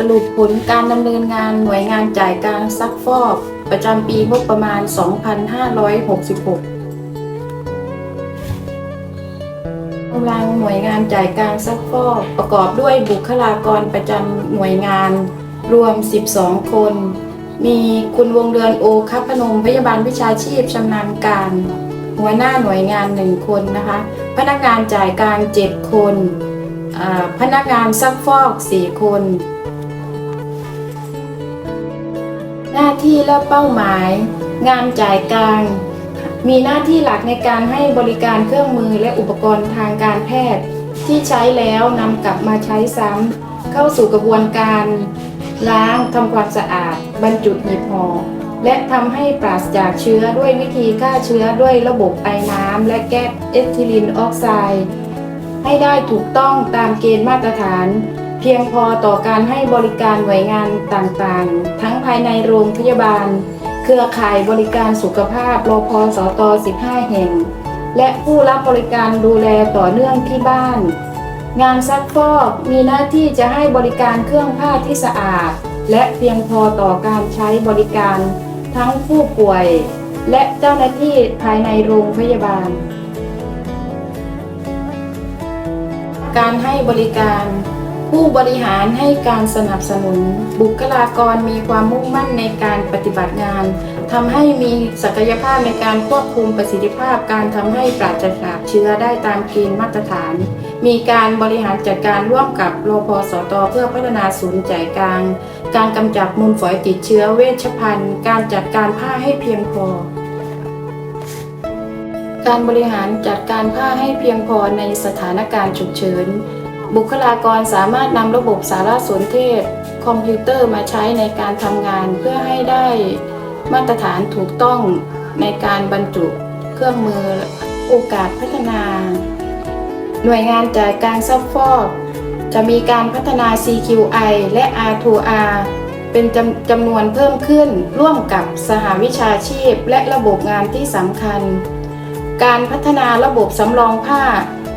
สรุปผลการดำเนินงานหน่วยงานจ่ายการซักฟอก ประจำปีงบประมาณ 2566กำลังหน่วยงานจ่ายการซักฟอกประกอบด้วยบุคลากรประจำหน่วยงาน รวม 12 คน มีคุณวงเดือนโอคัพพนมพยาบาลวิชาชีพชำนาญการ หัวหน้าหน่วยงาน 1 คนนะคะ พนักงานจ่ายกลาง7คน พนักงานซักฟอก 4 คน หน้าที่และเป้าหมาย งานจ่ายกลาง มีหน้าที่หลักในการให้บริการเครื่องมือและอุปกรณ์ทางการแพทย์ ที่ใช้แล้วนำกลับมาใช้ซ้ำเข้าสู่กระบวนการ ล้างทำความสะอาด บรรจุหีบห่อและทำให้ปราศจากเชื้อด้วยวิธีฆ่าเชื้อด้วยระบบไอน้ำและแก๊สเอทิลีนออกไซด์ให้ได้ถูกต้องตามเกณฑ์มาตรฐาน เพียงพอต่อการให้บริการหน่วยงานต่างๆ ทั้งภายในโรงพยาบาล เครือข่ายบริการสุขภาพรพสต 15 แห่ง และผู้รับบริการดูแลต่อเนื่องที่บ้าน งานซักฟอกมีหน้าที่จะให้บริการเครื่องผ้าที่สะอาด และเพียงพอต่อการใช้บริการ ทั้งผู้ป่วย และเจ้าหน้าที่ภายในโรงพยาบาล การให้บริการ ผู้บริหารให้การสนับสนุน บุคลากรมีความมุ่งมั่นในการปฏิบัติงานทำให้มีศักยภาพในการควบคุมประสิทธิภาพ การทำให้ปราศจากเชื้อได้ตามเกณฑ์มาตรฐาน มีการบริหารจัดการร่วมกับโรพสตเพื่อพัฒนาศูนย์จ่ายกลาง การกำจัดมูลฝอยติดเชื้อเวชภัณฑ์ การจัดการผ้าให้เพียงพอ การบริหารจัดการผ้าให้เพียงพอในสถานการณ์ฉุกเฉิน บุคลากรสามารถนำระบบสารสนเทศ คอมพิวเตอร์มาใช้ในการทำงานเพื่อให้ได้มาตรฐานถูกต้องในการบรรจุเครื่องมือโอกาสพัฒนา หน่วยงานจ่ายการซักฟอก จะมีการพัฒนา CQI และ R2R เป็นจำจำนวนเพิ่มขึ้นร่วมกับสหวิชาชีพและระบบงานที่สำคัญ การพัฒนาระบบสำรองผ้า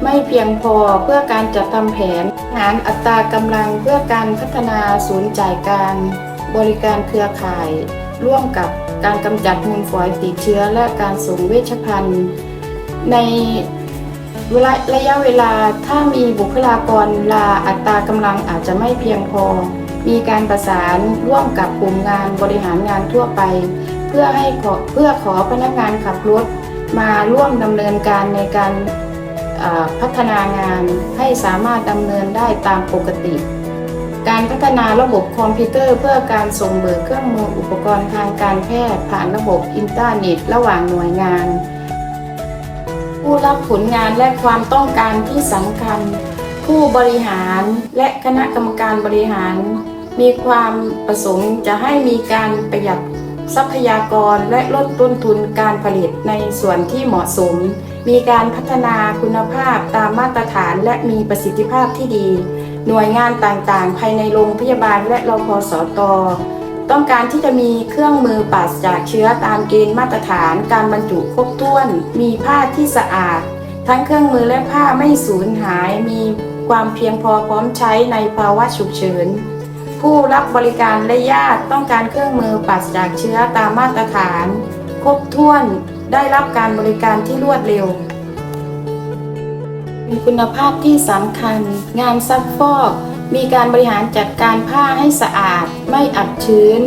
ไม่เพียงพอเพื่อการจัดทำแผน หารอัตรากำลังเพื่อการพัฒนาศูนย์จ่ายกางบริการเครือข่าย ร่วมกับการกำจัดมูลฝอยติดเชื้อและการส่งเวชภัณฑ์ ในเวลาระยะเวลาถ้ามีบุคลากรลาอัตรากำลังอาจจะไม่เพียงพอ มีการประสานร่วมกับกลุ่มงานบริหารงานทั่วไป เพื่อให้ขอเพื่อขอพนักงานขับรถมาร่วมดำเนินการในการ พัฒนางานให้สามารถดำเนินได้ตามปกติ การพัฒนาระบบคอมพิวเตอร์เพื่อการส่งเบิกเครื่องมืออุปกรณ์ทางการแพทย์ผ่านระบบอินเทอร์เน็ตระหว่างหน่วยงาน ผู้รับผลงานและความต้องการที่สำคัญ ผู้บริหารและคณะกรรมการบริหาร มีความประสงค์จะให้มีการประหยัด ทรัพยากรและลดต้นทุนการผลิตในส่วนที่เหมาะสม มีการพัฒนาคุณภาพตามมาตรฐานและมีประสิทธิภาพที่ดี หน่วยงานต่างๆ ภายในโรงพยาบาลและรพสตต้องการที่จะมีเครื่องมือปราศจากเชื้อตามเกณฑ์มาตรฐาน การบรรจุครบถ้วน มีผ้าที่สะอาด ทั้งเครื่องมือและผ้าไม่สูญหาย มีความเพียงพอพร้อมใช้ในภาวะฉุกเฉิน ผู้รับบริการและญาติต้องการเครื่องมือปราศจากเชื้อตามมาตรฐาน ครบถ้วนได้รับการบริการที่รวดเร็วมีคุณภาพที่สำคัญ งานซักฟอก มีการบริหารจัดการผ้าให้สะอาด ไม่อับชื้น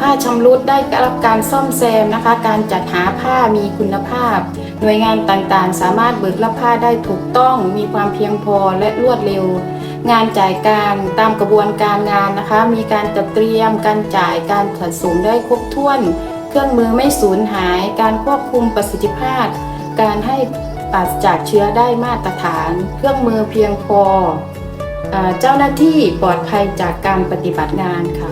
ผ้าชำรุดได้รับการซ่อมแซมนะคะ การจัดหาผ้ามีคุณภาพ หน่วยงานต่างๆ สามารถเบิกรับผ้าได้ถูกต้อง มีความเพียงพอและรวดเร็ว งานจ่ายการตามกระบวนการงานนะคะ มีการจัดเตรียมการจ่ายการจัดส่งได้ครบถ้วน เครื่องมือไม่สูญหาย การควบคุมประสิทธิภาพ การให้ปราศจากเชื้อได้มาตรฐาน เครื่องมือเพียงพอเอ่อเจ้าหน้าที่ปลอดภัยจากการปฏิบัติงานค่ะ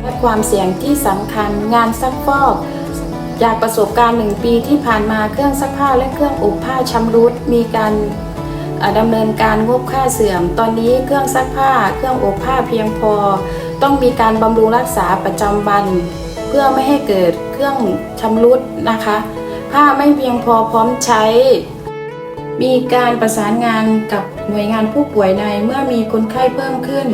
และความเสี่ยงที่สำคัญงานซักฟอกจากประสบการณ์หนึ่งปีที่ผ่านมาเครื่องซักผ้าและเครื่องอบผ้าชำรุดมีการ ดำเนินการงบค่าเสื่อม ตอนนี้เครื่องซักผ้า เครื่องอบผ้าเพียงพอ ต้องมีการบำรุงรักษาประจำวัน เพื่อไม่ให้เกิดเครื่องชำรุดนะคะ ผ้าไม่เพียงพอพร้อมใช้ มีการประสานงานกับหน่วยงานผู้ป่วยในเมื่อมีคนไข้เพิ่มขึ้น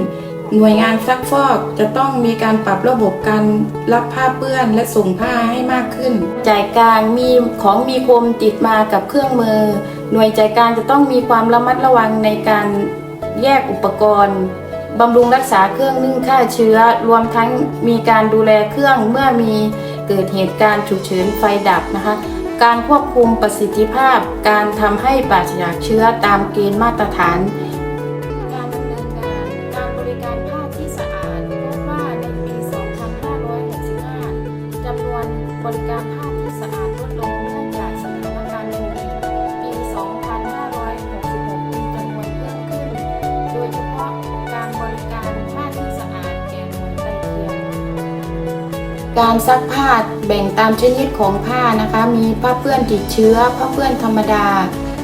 หน่วยงานซักฟอกจะต้องมีการปรับระบบการรับผ้าเปื้อนและส่งผ้าให้มากขึ้น จ่ายกลางมีของมีคมติดมากับเครื่องมือ หน่วยจ่ายกางจะต้องมีความระมัดระวังในการแยกอุปกรณ์บำรุงรักษาเครื่องนึ่งฆ่าเชื้อ รวมทั้งมีการดูแลเครื่องเมื่อมีเกิดเหตุการณ์ฉุกเฉินไฟดับนะคะ การควบคุมประสิทธิภาพ การทำให้ปราศจากเชื้อตามเกณฑ์มาตรฐาน การดำเนินงานการบริการผ้าที่สะอาด การซักผ้าแบ่งตามชนิดของผ้านะคะ มีผ้าเปื้อนติดเชื้อ ผ้าเปื้อนธรรมดา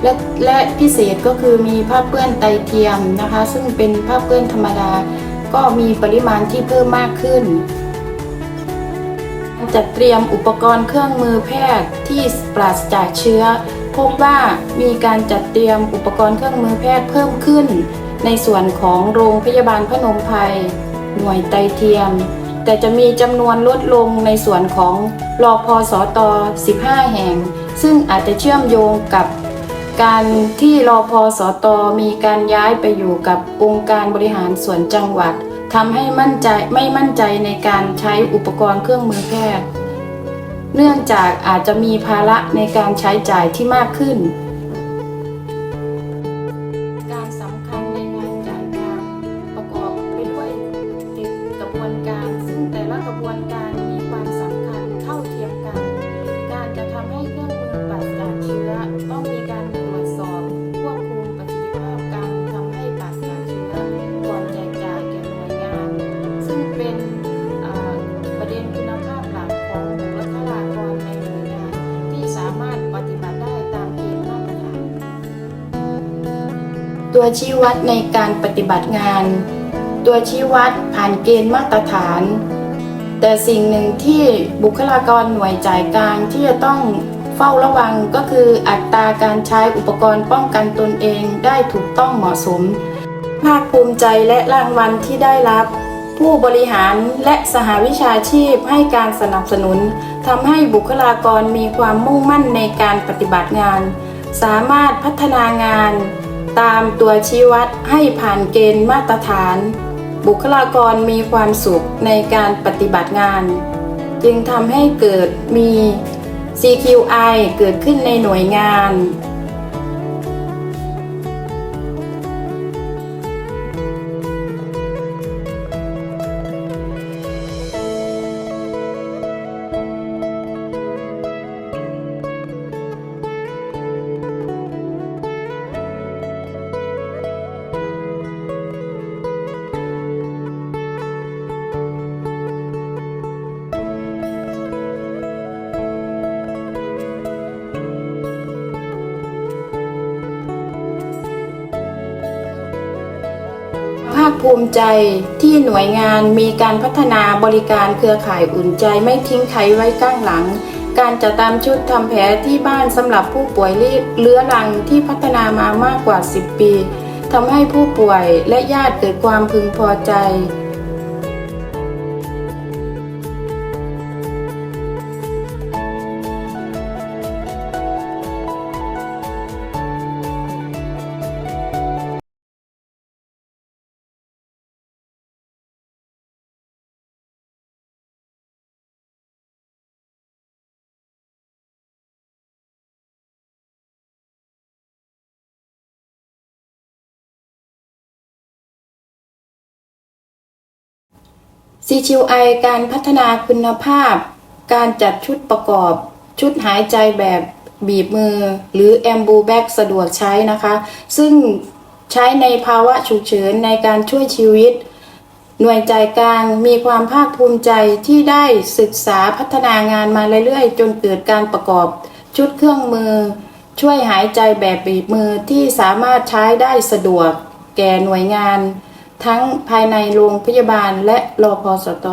และและพิเศษก็คือมีผ้าเปื้อนไตเทียมนะคะ ซึ่งเป็นผ้าเปื้อนธรรมดา ก็มีปริมาณที่เพิ่มมากขึ้นจัดเตรียมอุปกรณ์เครื่องมือแพทย์ที่ปราศจากเชื้อ พบว่ามีการจัดเตรียมอุปกรณ์เครื่องมือแพทย์เพิ่มขึ้น ในส่วนของโรงพยาบาลพนมไพรหน่วยไตเทียม แต่จะมีจำนวนลดลงในส่วนของรอพอสต15 แห่ง ซึ่งอาจจะเชื่อมโยงกับการที่รอพอสตมีการย้ายไปอยู่กับองค์การบริหารส่วนจังหวัดทำให้มั่นใจไม่มั่นใจในการใช้อุปกรณ์เครื่องมือแพทย์ เนื่องจากอาจจะมีภาระในการใช้จ่ายที่มากขึ้น กระบวนการมีความสำคัญเท่าเทียมกัน การจะทำให้เครื่องมือปราศจากเชื้อต้องมีการตรวจสอบควบคุมประสิทธิภาพการทำให้ปราศจากเชื้อก่อนแจกจ่ายแก่หน่วยงาน ซึ่งเป็นประเด็นคุณภาพหลักของบุคลากรในหน่วยงานที่สามารถปฏิบัติได้ตามเกณฑ์มาตรฐานตัวชี้วัดในการปฏิบัติงานตัวชี้วัดผ่านเกณฑ์มาตรฐาน แต่สิ่งหนึ่งที่บุคลากรหน่วยจ่ายกลางที่จะต้องเฝ้าระวังก็คืออัตราการใช้อุปกรณ์ป้องกันตนเองได้ถูกต้องเหมาะสม ภาคภูมิใจและรางวัลที่ได้รับ ผู้บริหารและสหวิชาชีพให้การสนับสนุนทำให้บุคลากรมีความมุ่งมั่นในการปฏิบัติงาน สามารถพัฒนางาน ตามตัวชี้วัดให้ผ่านเกณฑ์มาตรฐาน บุคลากรมีความสุขในการปฏิบัติงาน จึงทำให้เกิดมี CQI เกิดขึ้นในหน่วยงาน ภูมิใจที่หน่วยงานมีการพัฒนาบริการเครือข่ายอุ่นใจไม่ทิ้งใครไว้ก้างหลัง การจัดตามชุดทำแผลที่บ้านสำหรับผู้ป่วยเรื้อรังที่พัฒนามามากกว่า 10 ปีทำให้ผู้ป่วยและญาติเกิดความพึงพอใจ CQI การพัฒนาคุณภาพ การจัดชุดประกอบ ชุดหายใจแบบบีบมือ หรือแอมบูแบกสะดวกใช้นะคะ ซึ่งใช้ในภาวะฉุกเฉินในการช่วยชีวิต หน่วยใจกลางมีความภาคภูมิใจที่ได้ศึกษาพัฒนางานมาเรื่อยๆ จนเกิดการประกอบชุดเครื่องมือ ช่วยหายใจแบบบีบมือที่สามารถใช้ได้สะดวกแก่หน่วยงาน ทั้งภายในโรงพยาบาลและรอพอสต